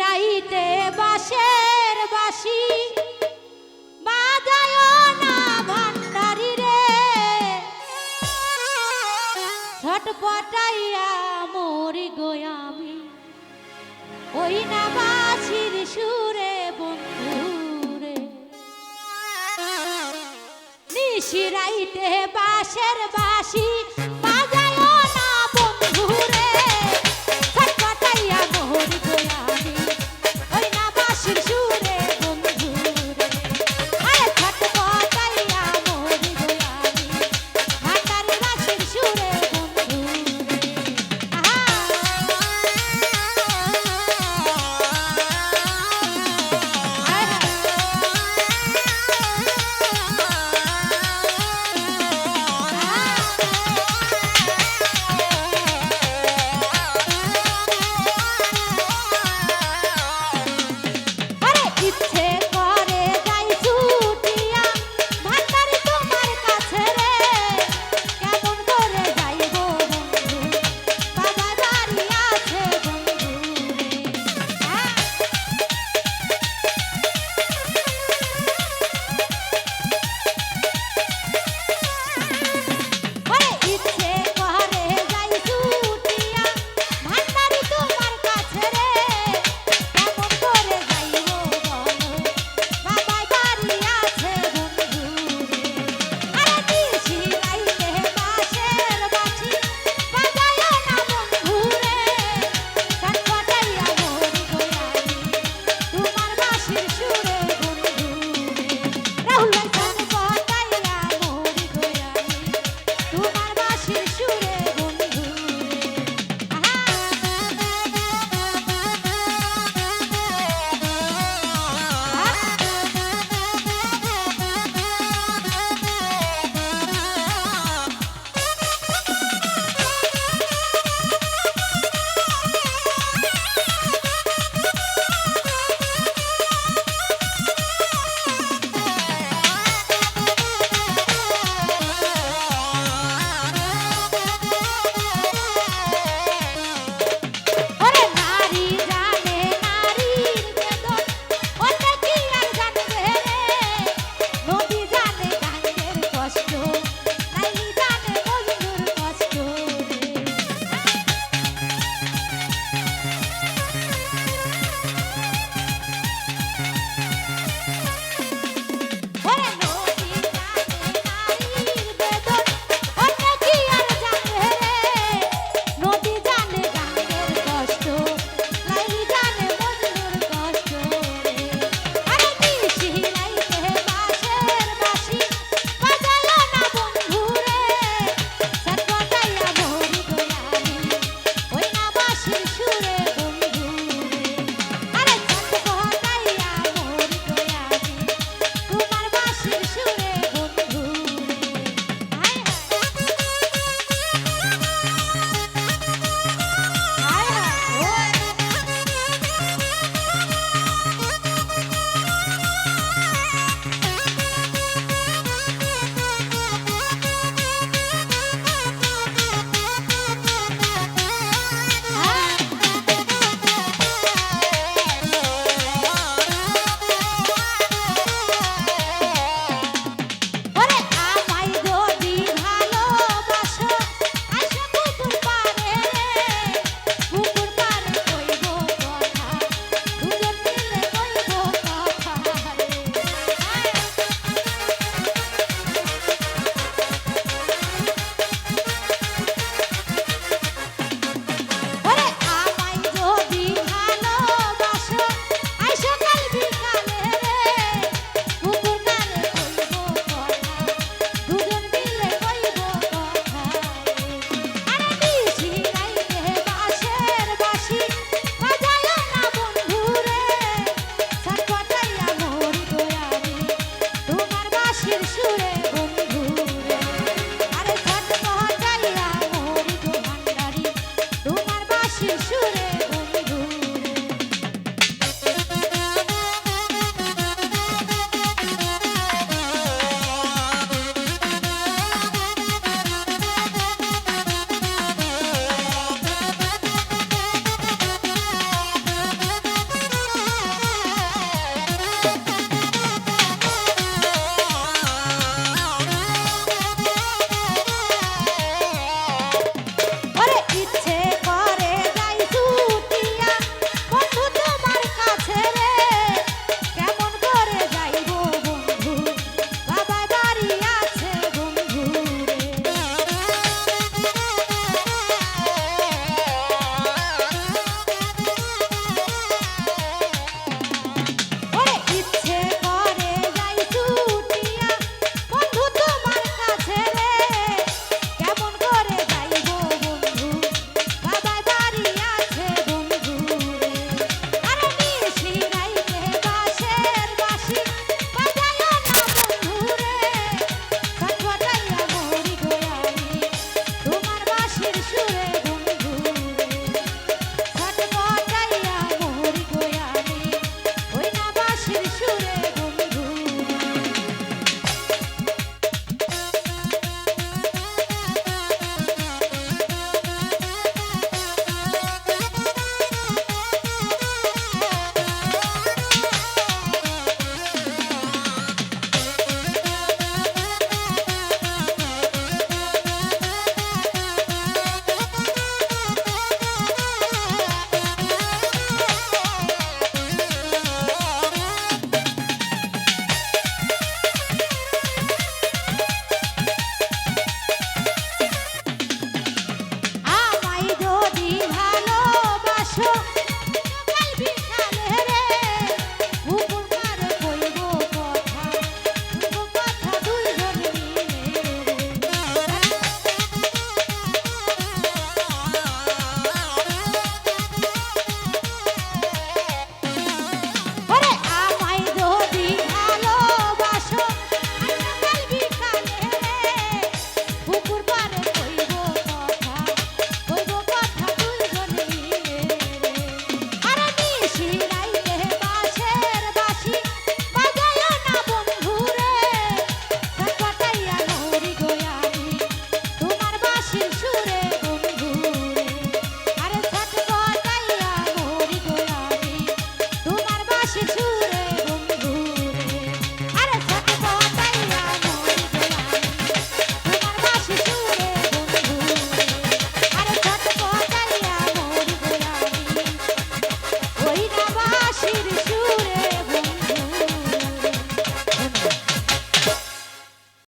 রাইতে বাসের বাসি বাজায় না ভান্ডারি রে। ছটপটাইয়া মরি গোয়ামি ওই না বাসির সুরে বন্ধুরে নিশিরাইতে বাসের বাসি